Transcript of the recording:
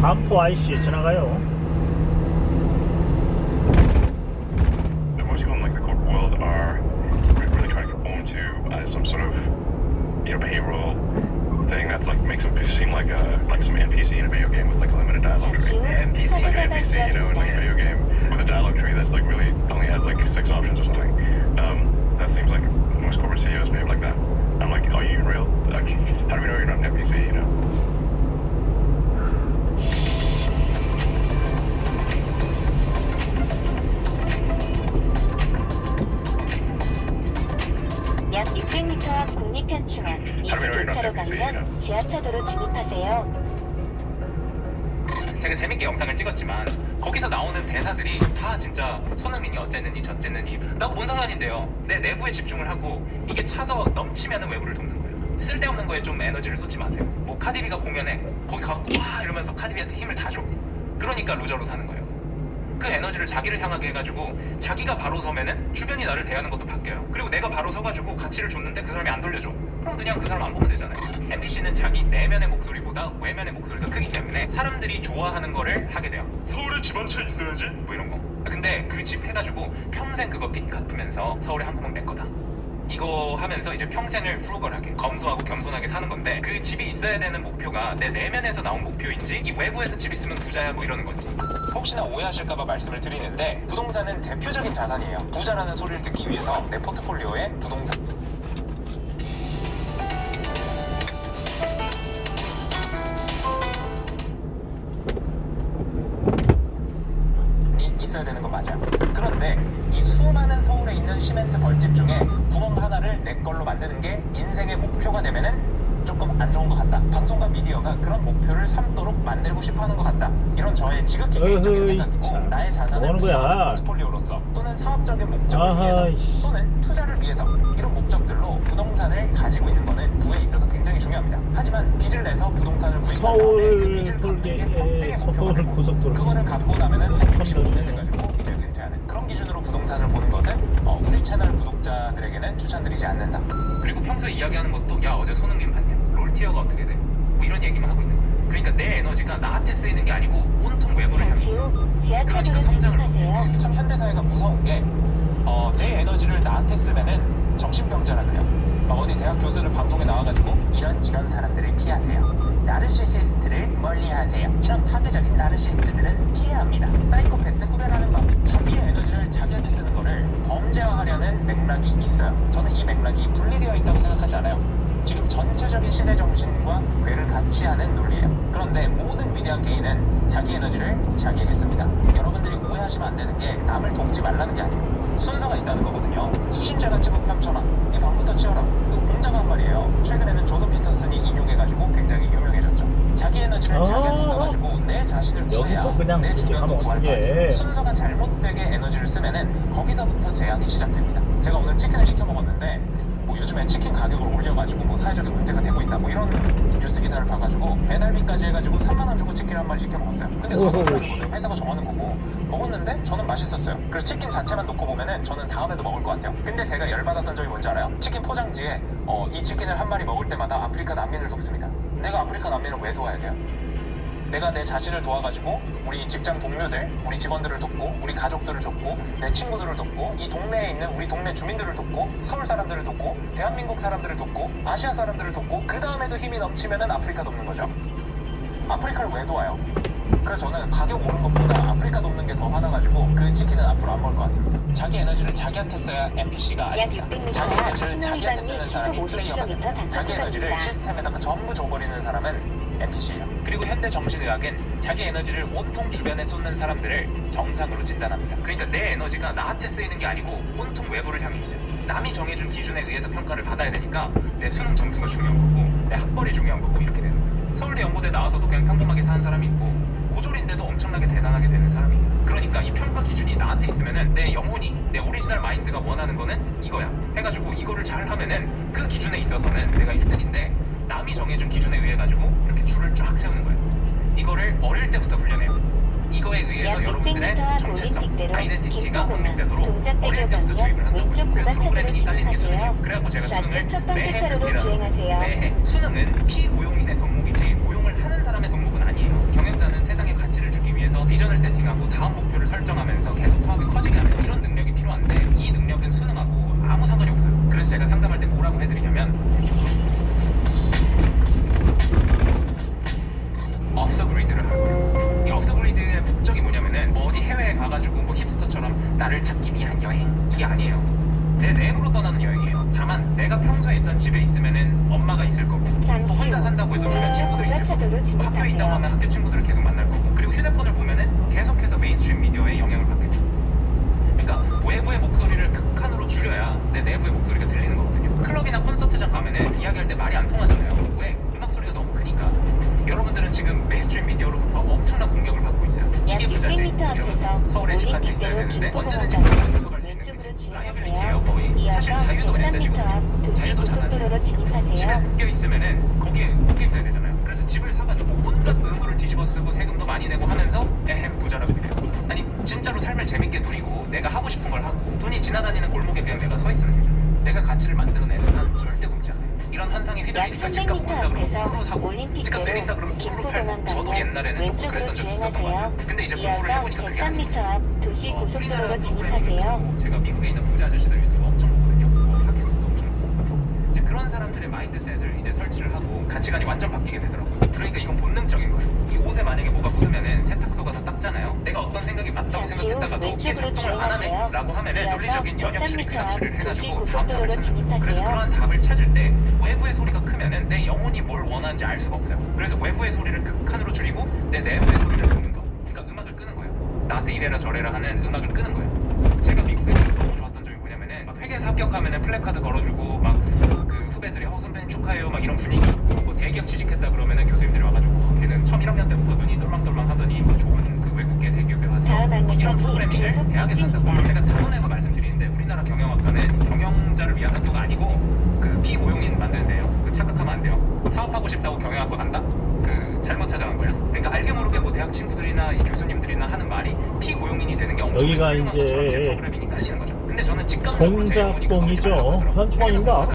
반포 IC 지나가요. The most people in like the corporate world are 국립현충원 22차로 방면 지하차도로 진입하세요. 제가 재밌게 영상을 찍었지만 거기서 나오는 대사들이 다 진짜 손흥민이 어쨌느니 저쨌느니 나고 뭔 상관인데요. 내 내부에 집중을 하고 이게 차서 넘치면 외부를 돕는 거예요. 쓸데없는 거에 좀 에너지를 쏟지 마세요. 뭐 카디비가 공연해 거기 가서 와 이러면서 카디비한테 힘을 다줘. 그러니까 루저로 사는 거예요 그 에너지를 자기를 향하게 해가지고 자기가 바로 서면은 주변이 나를 대하는 것도 바뀌어요. 그리고 내가 바로 서가지고 가치를 줬는데 그 사람이 안 돌려줘. 그럼 그냥 그 사람 안 보면 되잖아요. NPC는 자기 내면의 목소리보다 외면의 목소리가 크기 때문에 사람들이 좋아하는 거를 하게 돼요. 서울에 집 한 채 있어야지. 뭐 이런 거. 아, 근데 그 집 해가지고 평생 그거 빚 갚으면서 서울에 한 푼은 내 거다. 이거 하면서 이제 평생을 후루걸하게 검소하고 겸손하게 사는 건데 그 집이 있어야 되는 목표가 내 내면에서 나온 목표인지 이 외부에서 집 있으면 부자야 뭐 이러는 건지 혹시나 오해하실까봐 말씀을 드리는데 부동산은 대표적인 자산이에요 부자라는 소리를 듣기 위해서 내 포트폴리오에 부동산 이 있어야 되는 건 맞아요. 그런데 이 수많은 서울에 있는 시멘트 벌집 중에 구멍 하나를 내 걸로 만드는 게 인생의 목표가 되면은 조금 안 좋은 것 같다. 방송과 미디어가 그런 목표를 삼도록 만들고 싶어 하는 것 같다. 이런 저의 지극히 개인적인 어허이, 생각이고 참. 나의 자산을 뭐 하는 거야? 구성하는 포트폴리오로서 또는 사업적인 목적을 아하, 위해서 이씨. 또는 투자를 위해서 이런 목적들로 부동산을 가지고 있는 거는 부에 있어서 굉장히 중요합니다. 하지만 빚을 내서 부동산을 구입한 다음에 그 서울 빚을 갚는 게 평생의 목표가 서울 되고 고속도로. 그거를 갚고 나면은 65세 네. 돼가지고 이제 은퇴하는 그런 기준으로 부동산을 보는 것은 어, 우리 채널 구독자들에게는 추천드리지 않는다. 그리고 평소에 이야기하는 것도 야 어제 손흥민 봤냐? 롤티어가 어떻게 돼? 뭐 이런 얘기만 하고 있는 거야. 그러니까 내 에너지가 나한테 쓰이는 게 아니고 온통 외부를 향해 잠시 있어. 후 그러니까 지하차도로 성장을 못해. 진입하세요. 참 현대 사회가 무서운 게, 어, 내 에너지를 나한테 쓰면은 정신병자라 그래요. 막 어디 대학 교수를 방송에 나와가지고 이런 이런 사람들을 피하세요. 나르시시스트를 멀리하세요. 이런 파괴적인 나르시스트들은 피해야 합니다. 사이코패스 구별하는 법. 자기의 에너지를 자기한테 쓰는 거를 범죄화하려는 맥락이 있어요. 저는 이 맥락이 분리되어 있다고 생각하지 않아요. 지금 전체적인 시대 정신과 궤를 같이 하는 논리예요. 그런데 모든 위대한 개인은 자기 에너지를 자기에게 씁니다. 여러분들이 오해하시면 안 되는 게 남을 돕지 말라는 게 아니에요. 순서가 있다는 거거든요. 수신자가 찍은 평천하, 네 방부터 치워라. 이거 공자가 한 말이에요. 최근에는 조던 피터슨이 인용해가지고 굉장히 유명해졌죠. 자기 에너지를 아. 자기한테 써가지고 내 자신을 구해야 내 주변도 구할 거 아니에요. 어떡해. 순서가 잘못되게 에너지를 쓰면은 거기서부터 재앙이 시작됩니다. 제가 오늘 치킨을 시켜 먹었는데 뭐 요즘에 치킨 가격을 올려가지고 뭐 사회적인 문제가 되고 있다 뭐 이런 뉴스 기사를 봐가지고 배달비까지 해가지고 3만 원 주고 치킨 한 마리 시켜 먹었어요. 근데 오호. 가격이라는 거는 회사가 정하는 거고 먹었는데 저는 맛있었어요. 그래서 치킨 자체만 놓고 보면은 저는 다음에도 먹을 것 같아요. 근데 제가 열받았던 점이 뭔지 알아요? 치킨 포장지에 어, 이 치킨을 한 마리 먹을 때마다 아프리카 난민을 돕습니다. 내가 아프리카 난민을 왜 도와야 돼요? 내가 내 자신을 도와가지고 우리 직장 동료들, 우리 직원들을 돕고 우리 가족들을 돕고 내 친구들을 돕고 이 동네에 있는 우리 동네 주민들을 돕고 서울 사람들을 돕고 대한민국 사람들을 돕고 아시아 사람들을 돕고 그 다음에도 힘이 넘치면은 아프리카 돕는 거죠. 아프리카를 왜 도와요? 그래서 저는 가격 오른 것보다 아프리카 돕는 게 더 화나가지고 그 치킨은 앞으로 안 먹을 것 같습니다. 자기 에너지를 자기한테 써야 NPC가 약 아닙니다. 600m 자기 에너지를 자기한테 쓰는 및 사람이 시속 50km 플레이어가 됩니다. 단속 자기 에너지를 구간입니다. 시스템에다가 전부 줘버리는 사람은 NPC예요. 그리고 현대 정신의학은 자기 에너지를 온통 주변에 쏟는 사람들을 정상으로 진단합니다. 그러니까 내 에너지가 나한테 쓰이는 게 아니고 온통 외부를 향해 있어요. 남이 정해준 기준에 의해서 평가를 받아야 되니까 내 수능 점수가 중요한 거고 내 학벌이 중요한 거고 이렇게 되는 거예요. 서울대 연고대 나와서도 그냥 평범하게 사는 사람이 있고 고졸인데도 엄청나게 대단하게 되는 사람이 있고 그러니까 이 평가 기준이 나한테 있으면은 내 영혼이 내 오리지널 마인드가 원하는 거는 이거야. 해가지고 이거를 잘 하면은 그 기준에 있어서는 내가 1등인데 남이 정해준 기준에 의해 가지고 이렇게 줄을 쫙 세우는 거예요 이거를 어릴 때부터 훈련해요. 이거에 의해서 약 여러분들의 600m 앞 정체성, 아이덴티티가 확립되도록 어릴 때부터 주입을 한다고. 그 프로그래밍이 딸리는 게. 수능이에요. 그래갖고 제가 수능을 첫 번째 매해 급기라고 주행하세요. 매해 수능은 피고용인의 덕목이지 고용을 하는 사람의 덕목은 아니에요 경영자는 세상 설정하면서 계속 사업이 커지게 하는 이런 능력이 필요한데 이 능력은 수능하고 아무 상관이 없어요. 그래서 제가 상담할 때 뭐라고 해드리냐면 오프더 그리드를 거예요. 이 오프더 그리드의 목적이 뭐냐면은 뭐 어디 해외에 가가지고 뭐 힙스터처럼 나를 찾기 위한 여행 이게 아니에요. 내 내부로 떠나는 여행이에요. 다만 내가 평소에 있던 집에 있으면은 엄마가 있을 거고 잠시 혼자 후 산다고 해도 주변 친구들이 있을 거고 학교에 있다고. 하면 학교 친구들을 계속 만날 거고 앞에서 이러면서 서울에 집한 채 있어야 올림픽대로 되는데 김포 언제든지 공원까지 불러서 갈수 있는 왼쪽으로. 주행하세요. 이어서 자유도 103m 메시지거든요. 앞 도시 고속도로로 집에 진입하세요. 묶여 있으면은 거기에 묶여 있어야 되잖아요. 그래서 집을 사가지고 온갖 의무를 뒤집어 쓰고 세금도 많이 내고 하면서 에헴 부자라고 그래요. 아니 진짜로 삶을 재밌게 누리고 내가 하고 싶은 걸 하고 돈이 지나다니는 골목에 그냥 내가 서 있으면 되잖아요. 내가 가치를 만들어내는. 이런 환상에 약 휘둘리니까 300m 오른다 그러면 앞에서 우르르 사고 집값 내린다 그러면 김포공항 팔고 저도 옛날에는 조금 왼쪽으로 그랬던 적이 있었던 것 주행하세요. 같아요. 근데 이제 공부를 해보니까 그게 아니에요. 103m 앞 도시 어, 고속도로로 진입하세요. 제가 미국에 있는 부자 아저씨들 유튜브 엄청 보거든요. 뭐 팟캐스트도 엄청 보고. 이제 그런 사람들의 마인드셋을 이제 설치를 하고 가치관이 완전 바뀌게 되더라고요. 그러니까 했다가도 왼쪽으로 작동을 안 하네. 라고 하면은 논리적인 연역 추리 103m 근학 추리를 앞 도시 해가지고 다음 답을 찾는 거예요. 그래서. 그러한 답을 찾을 때 외부의 소리가 크면은 내 영혼이 뭘 원하는지 알 수가 없어요. 그래서 외부의 소리를 극한으로 줄이고 내 내부의 소리를 듣는 거. 그러니까 음악을 끄는 거예요. 나한테 이래라 저래라 하는 음악을 끄는 거예요. 제가 미국에 때 너무 좋았던 점이 뭐냐면은 막 회계사 합격하면은 플래카드 걸어주고 막 그 후배들이 어 선배님 축하해요 막 이런 분위기 있고 뭐 대기업 취직했다 그러면은 교수님들이 와가지고 어, 걔는 처음 1학년 때부터 눈이 똘망똘망 하더니 뭐 좋은 다음 뭐 이런 안내까지 프로그래밍을 계속 대학에서 한다고 직진입니다. 제가 단언해서 말씀드리는데 우리나라 경영학과는 경영자를 위한 학교가 아니고 그 피고용인 만드는데요. 그 착각하면 안 돼요. 사업하고 싶다고 경영학과 간다? 그 잘못 찾아간 거예요. 그러니까 알게 모르게 뭐 대학 친구들이나 이 교수님들이나 하는 말이 피고용인이 되는 게 엄청 여기가 훌륭한 이제 것처럼 프로그래밍이 깔리는 거죠. 근데 저는 직감적으로 제 영혼이 그거. 하지 말라고 하더라고요. 현충원인가?